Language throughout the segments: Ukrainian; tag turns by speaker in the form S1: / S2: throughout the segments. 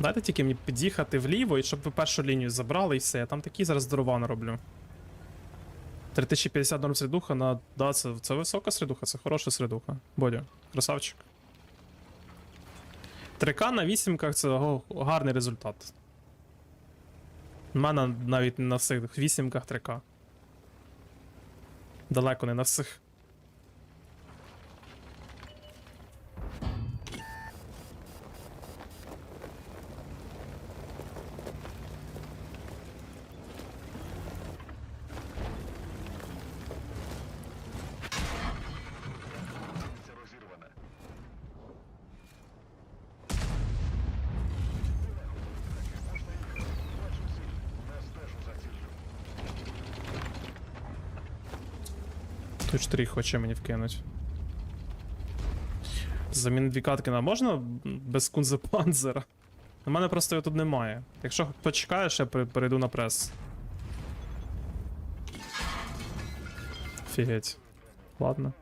S1: Дайте тільки мені під'їхати вліво, і щоб ви першу лінію забрали і все. Я там такі зараз дрова нароблю. 3050 норм середуха на. Да, це, це висока середуха, це хороша середуха. Бодя, красавчик. 3К на 8 це гарний результат. У мене навіть не на всіх вісімках 3К. Далеко не на всіх.
S2: Це розірване. Можна їхати. Бачу ціль. Не стежу за ціллю.
S1: Тут штрих хоче мені вкинуть. Замін дві катки на можна без кунзепанзера? У мене просто його тут немає. Якщо почекаєш, я перейду на прес. Офігеть. Ладно.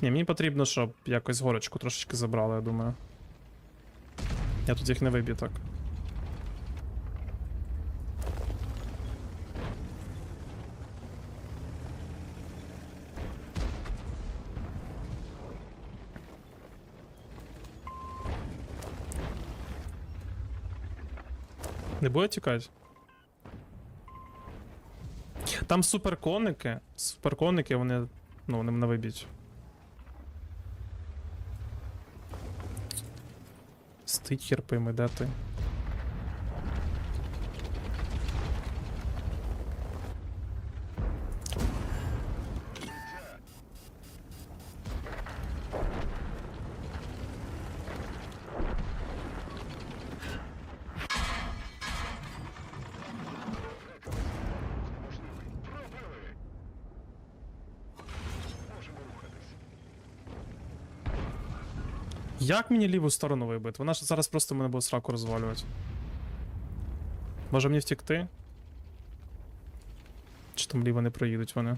S1: Ні, мені потрібно, щоб якось горочку трошечки забрали, я думаю. Я тут їх не виб'ю так. Не буде тікати? Там суперконики. Суперконики, вони. Ну, вони мене виб'ють. Стить херпими, де ти? Як мені ліву сторону вибити? Вона ж зараз просто мене буде сраку розвалювати. Може мені втікти? Чи там ліво не проїдуть вони?
S2: Є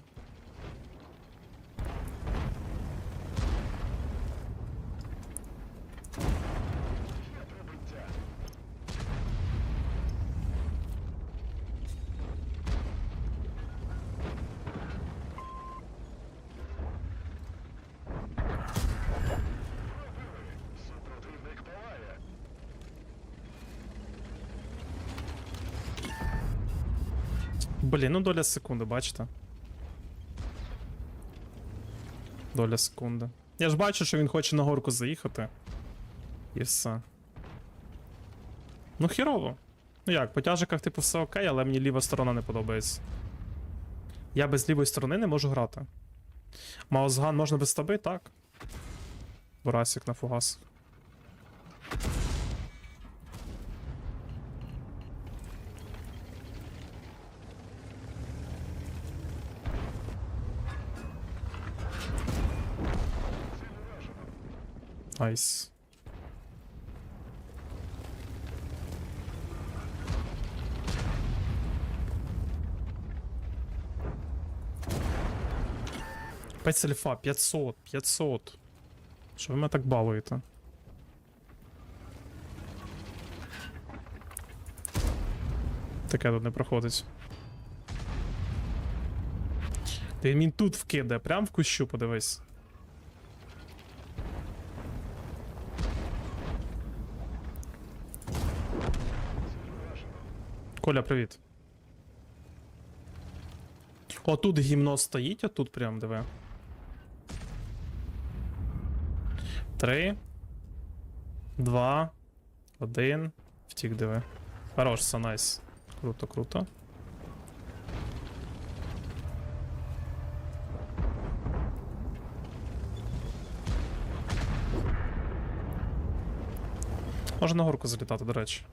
S2: пробиття. Пробили! Супротивник палає.
S1: Блін, ну доля секунди, бачите? Доля секунди. Я ж бачу, що він хоче на горку заїхати. І все. Ну, хірово. Ну як, по тяжиках, типу, все окей, але мені ліва сторона не подобається. Я без лівої сторони не можу грати. Маузган можна без таби, так? Бурасик на фугас. Найс. П'ять сельфа, 500, 500. Що ви мене так балуєте? Таке тут не проходить. Ти він тут вкиде, прям в кущу, подивись. Коля, привіт. О, тут гімно стоїть, а тут прям диви. Три. Два. Один. Втік, диви. Хорош, все найс. Круто, круто. Може на горку залітати, до речі.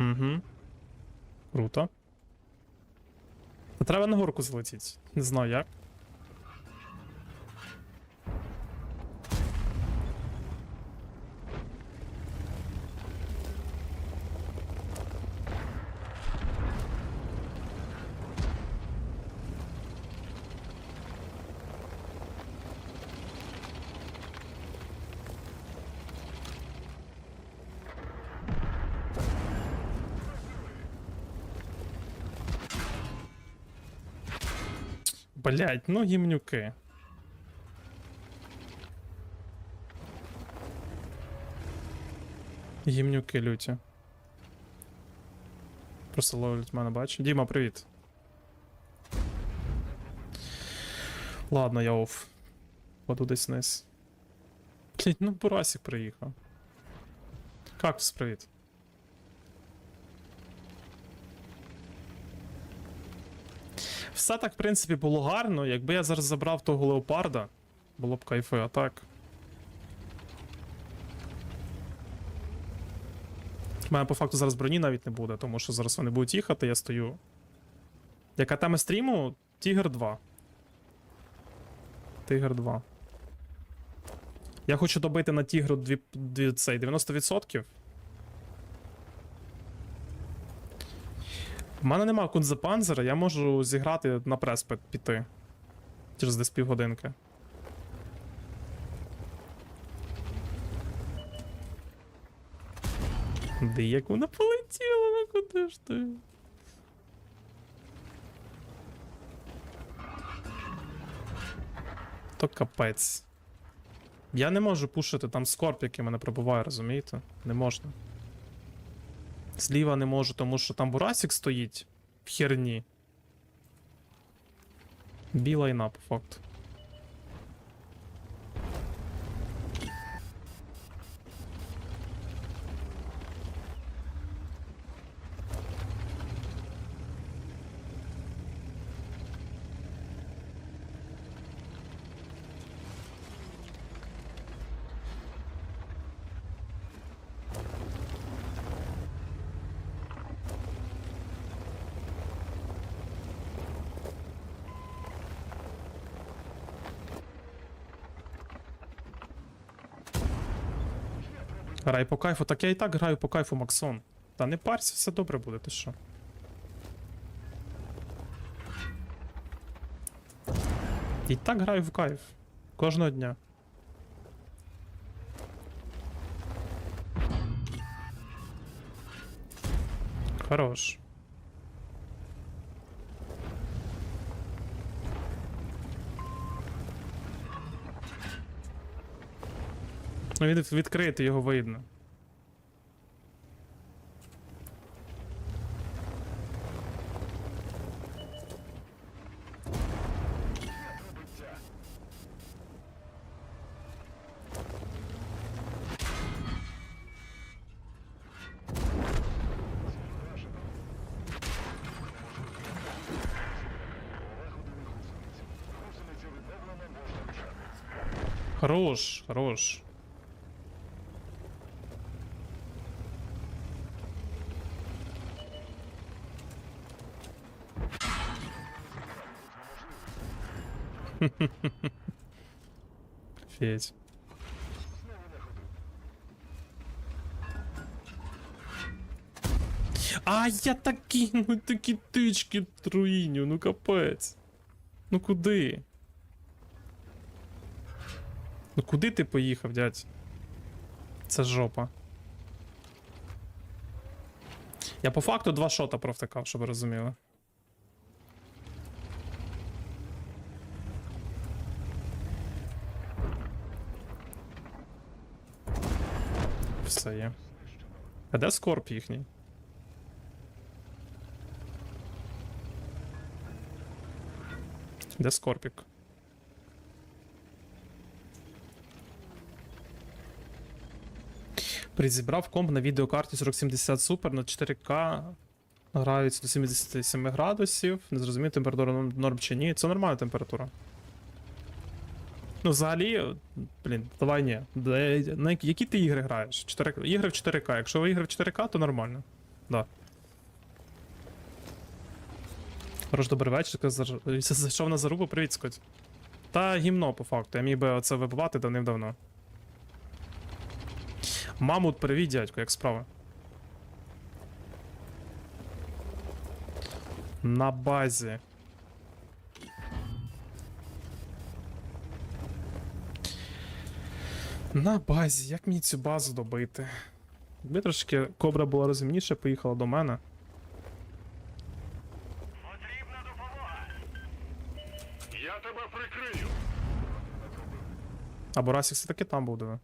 S1: Угу. Круто. Та треба на горку залетіти. Не знаю як. Блять, ну гімнюки. Гімнюки люті. Просто ловлять мене, бачу. Діма, привіт. Ладно, я оф. Паду десь вниз. Блять, ну Бурасик приїхав. Кактус, привіт. Все так, в принципі, було гарно. Якби я зараз забрав того леопарда, було б кайфи, а так. У мене по факту зараз броні навіть не буде, тому що зараз вони будуть їхати, я стою. Яка тема стріму? Тігр 2. Тигр 2. Я хочу добити на тігру дві, дві, цей, 90%. У мене нема кунзепанзера, я можу зіграти на прес піти. Через десь півгодинки. Де як вона полетіла, ну куди ж ти? То капець. Я не можу пушити там скорп, який мене пробиває, розумієте? Не можна. Зліва не можу, тому що там бурасик стоїть в херні. Біла іна, по факту. Грай по кайфу, так я і так граю по кайфу, Максон. Та не парся, все добре буде, ти що? І так граю в кайф. Кожного дня. Хорош. Ну, він відкрити його видно. Хорош, хорош. Федь. А я такі, ну такі тички труїню, ну капець. Ну куди? Ну куди ти поїхав, дядь? Це жопа. Я по факту два шота провтикав, щоб ви розуміли. Все є. А де скорп їхній? Де Скорпік? Призібрав комп на відеокарті 4070 Super на 4К. Грають до 77 градусів. Не зрозумів температура норм чи ні. Це нормальна температура. Ну, взагалі, блін, давай ні. На які, ти ігри граєш? 4, ігри в 4К. Якщо ігри в 4К, то нормально. Да. Хорош, добрий вечір. Зайшов на зарубу, привіт, Скоть. Та гімно, по факту. Я міг би оце вибивати давним-давно. Мамут, привіт, дядько, як справа? На базі. На базі, як мені цю базу добити? Якби трошки кобра була розумніше, поїхала до мене.
S2: Потрібна допомога.
S1: Я тебе прикрию. Або Расік все таки там буде диви.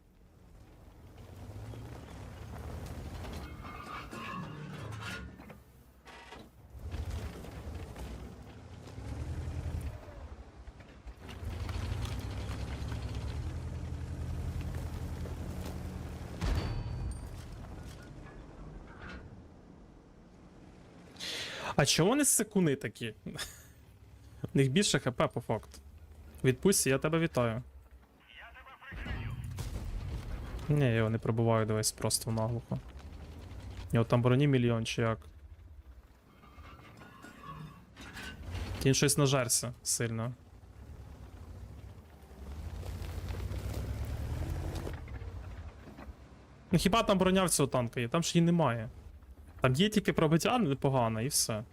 S1: А чого вони секуни такі? У них більше хп по факту. Відпусті, я тебе вітаю. Ні, я його не пробиваю, дивись, просто наглухо. У нього там броні мільйон чи як. Він щось нажерся сильно. Ну хіба там броня в цього танка є? Там ж її немає. Там є тільки пробиття непогане і все.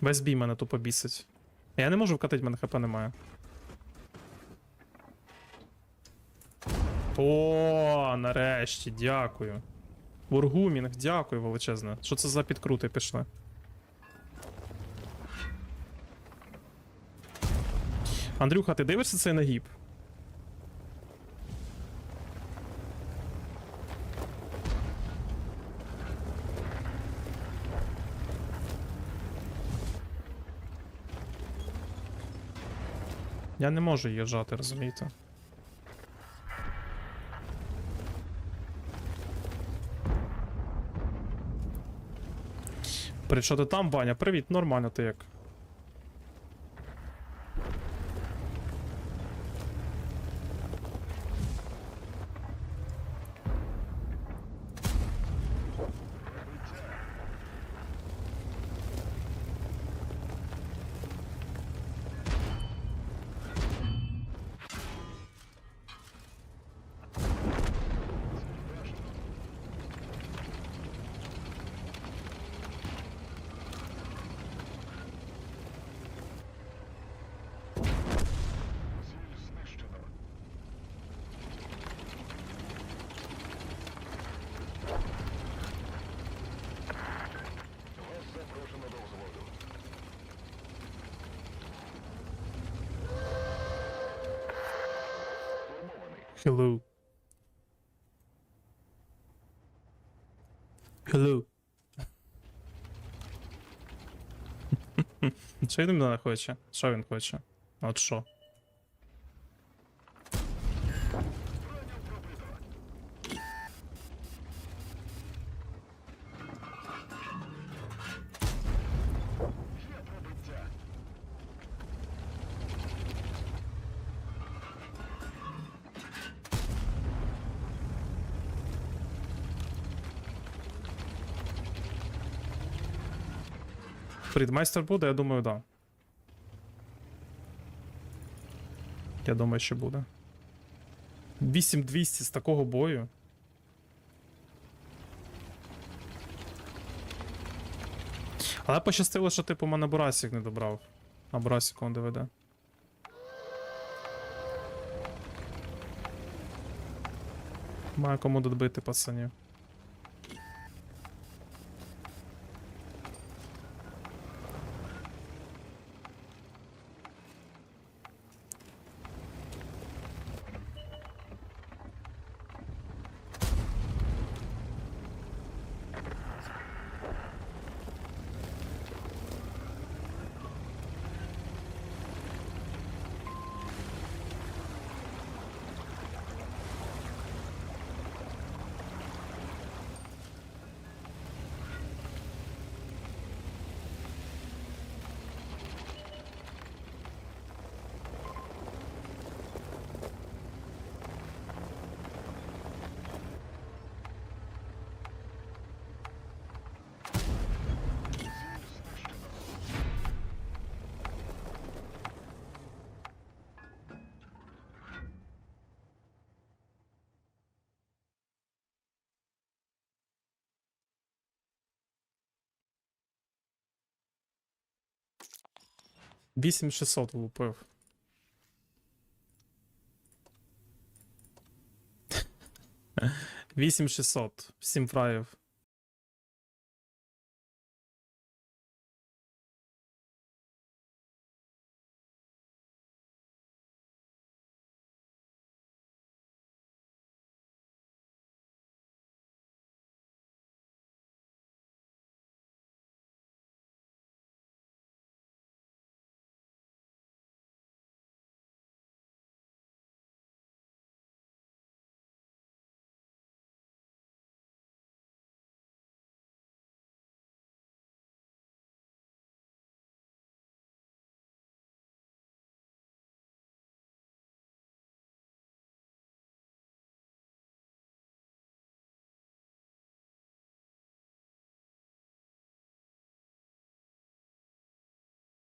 S1: Весь бій мене тупо бісить. Я не можу вкатити, мене хп немає. О, нарешті, дякую. Бургумінг, дякую величезне. Що це за підкрути пішли? Андрюха, ти дивишся цей нагіб? Я не можу їжджати, розумієте? При що ти там, Ваня? Привіт, нормально ти як. Hello. Hello. Що він мене хоче? Що він хоче? От що? Фрідмайстер буде, я думаю, да. Я думаю, що буде. 8200 з такого бою. Але пощастило, що типу мене Бурасік не добрав. А Бурасік он доведе. Має кому добити пацанів. Вісім 600 влупив. Вісім 600. Сім фраїв.